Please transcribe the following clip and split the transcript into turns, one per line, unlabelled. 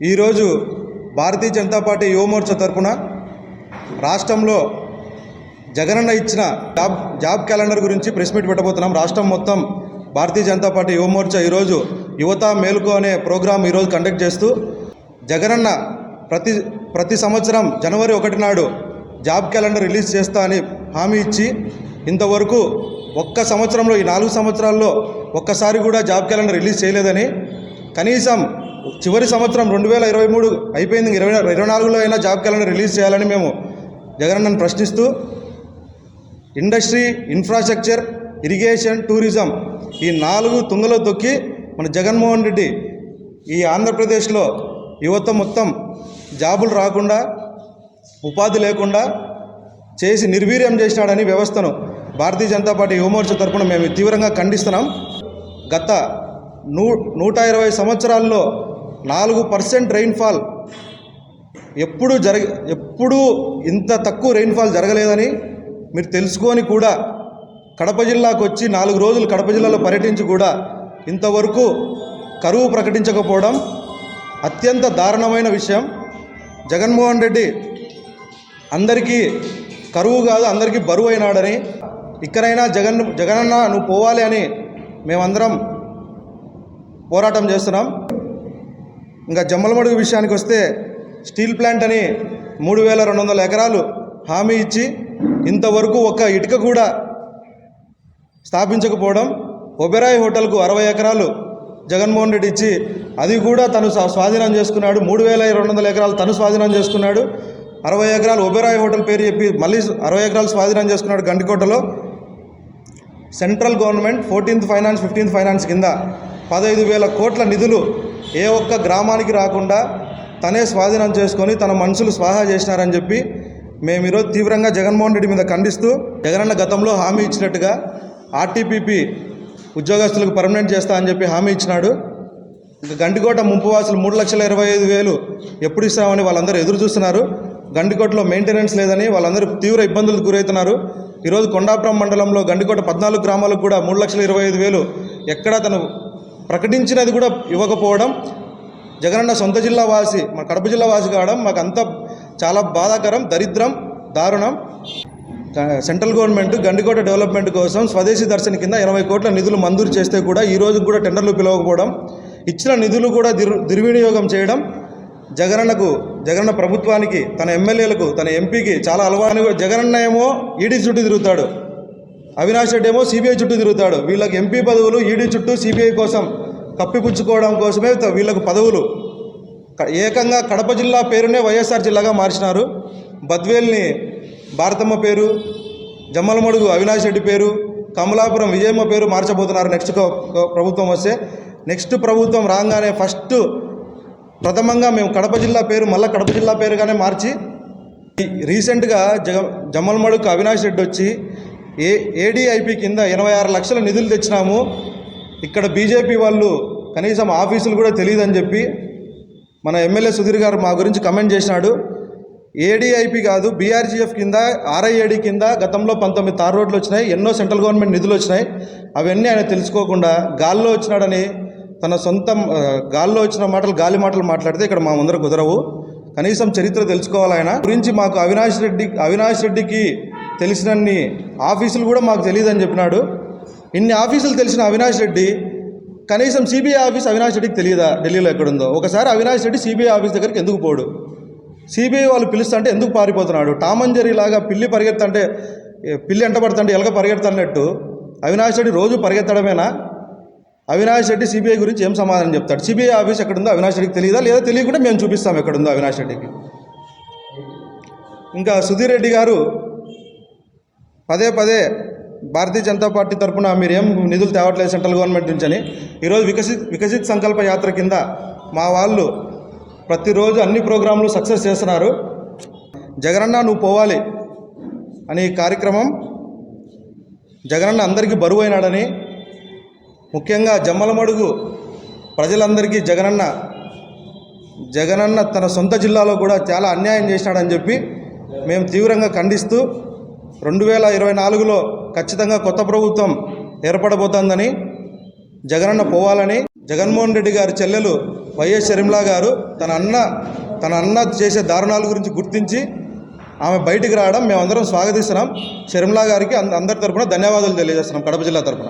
ఈరోజు భారతీయ జనతా పార్టీ యువమోర్చా తరపున రాష్ట్రంలో జగనన్న ఇచ్చిన జాబ్ జాబ్ క్యాలెండర్ గురించి ప్రెస్ మీట్ పెట్టబోతున్నాం. రాష్ట్రం మొత్తం భారతీయ జనతా పార్టీ యువమోర్చా ఈరోజు యువత మేలుకు అనే ప్రోగ్రాం ఈరోజు కండక్ట్ చేస్తూ జగనన్న ప్రతి ప్రతి సంవత్సరం జనవరి ఒకటి నాడు జాబ్ క్యాలెండర్ రిలీజ్ చేస్తా అని హామీ ఇచ్చి ఇంతవరకు ఒక్క సంవత్సరంలో ఈ నాలుగు సంవత్సరాల్లో ఒక్కసారి కూడా జాబ్ క్యాలెండర్ రిలీజ్ చేయలేదని కనీసం చివరి సంవత్సరం రెండు వేల ఇరవై మూడు అయిపోయింది. ఇరవై ఇరవై నాలుగులో అయినా జాబ్ క్యాలెండర్ రిలీజ్ చేయాలని మేము జగనన్నను ప్రశ్నిస్తూ ఇండస్ట్రీ ఇన్ఫ్రాస్ట్రక్చర్ ఇరిగేషన్ టూరిజం ఈ నాలుగు తుంగలో తొక్కి మన జగన్మోహన్ రెడ్డి ఈ ఆంధ్రప్రదేశ్లో యువత మొత్తం జాబులు రాకుండా ఉపాధి లేకుండా చేసి నిర్వీర్యం చేసినాడని వ్యవస్థను భారతీయ జనతా పార్టీ యువమోర్చా తరపున మేము తీవ్రంగా ఖండిస్తున్నాం. గత నూ నూట ఇరవై సంవత్సరాల్లో నాలుగు పర్సెంట్ రెయిన్ఫాల్ ఎప్పుడు జరగ ఎప్పుడూ ఇంత తక్కువ రెయిన్ఫాల్ జరగలేదని మీరు తెలుసుకొని కూడా కడప జిల్లాకు వచ్చి నాలుగు రోజులు కడప జిల్లాలో పర్యటించి కూడా ఇంతవరకు కరువు ప్రకటించకపోవడం అత్యంత దారుణమైన విషయం. జగన్మోహన్ రెడ్డి అందరికీ కరువు కాదు అందరికీ బరువు అయినాడని. ఇక్కడైనా జగన్ జగనన్న నువ్వు పోవాలి అని మేమందరం పోరాటం చేస్తున్నాం. ఇంకా జమ్మలమడుగు విషయానికి వస్తే స్టీల్ ప్లాంట్ అని మూడు వేల రెండు వందల ఎకరాలు హామీ ఇచ్చి ఇంతవరకు ఒక్క ఇటుక కూడా స్థాపించకపోవడం ఒబెరాయ్ హోటల్కు అరవై ఎకరాలు జగన్మోహన్ రెడ్డి ఇచ్చి అది కూడా తను స్వా- స్వాధీనం చేసుకున్నాడు. మూడు వేల రెండు వందల ఎకరాలు తను స్వాధీనం చేసుకున్నాడు. అరవై ఎకరాలు ఒబెరాయ్ హోటల్ పేరు చెప్పి మళ్ళీ అరవై ఎకరాలు స్వాధీనం చేసుకున్నాడు గండికోటలో. Central government fourteenth finance fifteenth finance కింద పదహైదు వేల కోట్ల నిధులు ఏ ఒక్క గ్రామానికి రాకుండా తనే స్వాధీనం చేసుకొని తన మనుషులు స్వాహా చేసినారని చెప్పి మేము ఈరోజు తీవ్రంగా జగన్మోహన్ రెడ్డి మీద ఖండిస్తూ జగనన్న గతంలో హామీ ఇచ్చినట్టుగా ఆర్టీపీపీ ఉద్యోగస్తులకు పర్మనెంట్ చేస్తా అని చెప్పి హామీ ఇచ్చినాడు. ఇంకా గండికోట ముంపువాసులు మూడు లక్షల ఇరవై ఐదు వేలు ఎప్పుడు ఇస్తామని వాళ్ళందరూ ఎదురు చూస్తున్నారు. గండికోటలో మెయింటెనెన్స్ లేదని వాళ్ళందరూ తీవ్ర ఇబ్బందులకు గురవుతున్నారు ఈరోజు కొండాపురం మండలంలో గండికోట పద్నాలుగు గ్రామాలకు కూడా మూడు లక్షల ఇరవై ఐదు వేలు ఎక్కడా తను ప్రకటించినది కూడా ఇవ్వకపోవడం జగనన్న సొంత జిల్లా వాసి మా కడప జిల్లా వాసి కావడం మాకు అంత చాలా బాధాకరం దరిద్రం దారుణం. సెంట్రల్ గవర్నమెంట్ గండికోట డెవలప్మెంట్ కోసం స్వదేశీ దర్శన్ కింద ఎనభై కోట్ల నిధులు మంజూరు చేస్తే కూడా ఈ రోజు కూడా టెండర్లు పిలవకపోవడం ఇచ్చిన నిధులు కూడా దుర్వినియోగం చేయడం జగనన్నకు జగనన్న ప్రభుత్వానికి తన ఎమ్మెల్యేలకు తన ఎంపీకి చాలా అలవాటు. జగనన్న ఏమో ఈడీ చుట్టూ తిరుగుతాడు. అవినాష్ రెడ్డి ఏమో సిబిఐ చుట్టూ తిరుగుతాడు. వీళ్ళకి ఎంపీ పదవులు ఈడీ చుట్టూ సిబిఐ కోసం కప్పిపుచ్చుకోవడం కోసమే వీళ్ళకు పదవులు. ఏకంగా కడప జిల్లా పేరునే వైఎస్ఆర్ జిల్లాగా మార్చినారు. బద్వేల్ని భారతమ్మ పేరు జమ్మలమడుగు అవినాష్ రెడ్డి పేరు కమలాపురం విజయమ్మ పేరు మార్చబోతున్నారు నెక్స్ట్ ప్రభుత్వం వస్తే. నెక్స్ట్ ప్రభుత్వం రాగానే ఫస్ట్ ప్రథమంగా మేము కడప జిల్లా పేరు మళ్ళీ కడప జిల్లా పేరుగానే మార్చి రీసెంట్గా జగ జమ్మలమడుగు అవినాష్ రెడ్డి వచ్చి ఏ ఏడీఐపి కింద ఎనభై ఆరు లక్షల నిధులు తెచ్చినాము. ఇక్కడ బీజేపీ వాళ్ళు కనీసం ఆఫీసులు కూడా తెలియదని చెప్పి మన ఎమ్మెల్యే సుధీర్ గారు మా గురించి కమెంట్ చేసినాడు. ఏడీఐపి కాదు బీఆర్జీఎఫ్ కింద ఆర్ఐఏడి కింద గతంలో పంతొమ్మిది తార్ రోడ్లు వచ్చినాయి ఎన్నో సెంట్రల్ గవర్నమెంట్ నిధులు వచ్చినాయి. అవన్నీ ఆయన తెలుసుకోకుండా గాల్లో వచ్చినాడని తన సొంత గాల్లో వచ్చిన మాటలు గాలి మాటలు మాట్లాడితే ఇక్కడ మా ముందర కుదరవు. కనీసం చరిత్ర తెలుసుకోవాలి ఆయన. గురించి మాకు అవినాష్ రెడ్డి అవినాష్ రెడ్డికి తెలిసినన్ని ఆఫీసులు కూడా మాకు తెలియదని చెప్పినాడు. ఇన్ని ఆఫీసులు తెలిసిన అవినాష్ రెడ్డి కనీసం సిబిఐ ఆఫీస్ అవినాష్ రెడ్డికి తెలియదా? ఢిల్లీలో ఎక్కడుందో. ఒకసారి అవినాష్ రెడ్డి సిబిఐ ఆఫీస్ దగ్గరికి ఎందుకు పోడు? సిబిఐ వాళ్ళు పిలుస్తుంటే ఎందుకు పారిపోతున్నాడు? టామ్ లాగా పిల్లి పరిగెత్తంటే పిల్లి ఎంటబడుతుంటే ఎలక పరిగెడుతున్నట్టు అవినాష్ రెడ్డి రోజు పరిగెత్తడమేనా? అవినాష్ రెడ్డి సిబిఐ గురించి ఏం సమాధానం చెప్తాడు? సిబిఐ ఆఫీస్ ఎక్కడుందో అవినాష్ రెడ్డికి తెలియదా? లేదా తెలియకుండా మేము చూపిస్తాం ఎక్కడుందో అవినాష్ రెడ్డికి. ఇంకా సుధీర్ రెడ్డి గారు పదే పదే భారతీయ జనతా పార్టీ తరఫున మీరేం నిధులు తేవట్లేదు సెంట్రల్ గవర్నమెంట్ నుంచి అని ఈరోజు వికసిత్ వికసిత్ సంకల్ప యాత్ర కింద మా వాళ్ళు ప్రతిరోజు అన్ని ప్రోగ్రాంలు సక్సెస్ చేస్తున్నారు. జగనన్న నువ్వు పోవాలి అనే ఈ కార్యక్రమం జగనన్న అందరికీ బరువు అయినాడని ముఖ్యంగా జమ్మలమడుగు ప్రజలందరికీ జగనన్న జగనన్న తన సొంత జిల్లాలో కూడా చాలా అన్యాయం చేసినాడని చెప్పి మేము తీవ్రంగా ఖండిస్తూ రెండు వేల ఇరవై నాలుగులో ఖచ్చితంగా కొత్త ప్రభుత్వం ఏర్పడబోతోందని జగనన్న పోవాలని జగన్మోహన్ రెడ్డి గారి చెల్లెలు వైఎస్ షర్మిలా గారు తన అన్న తన అన్న చేసే దారుణాల గురించి గుర్తించి ఆమె బయటికి రావడం మేమందరం స్వాగతిస్తున్నాం. షర్మిలా గారికి అంద- అందరి తరపున ధన్యవాదాలు తెలియజేస్తున్నాం కడప జిల్లా తరపున.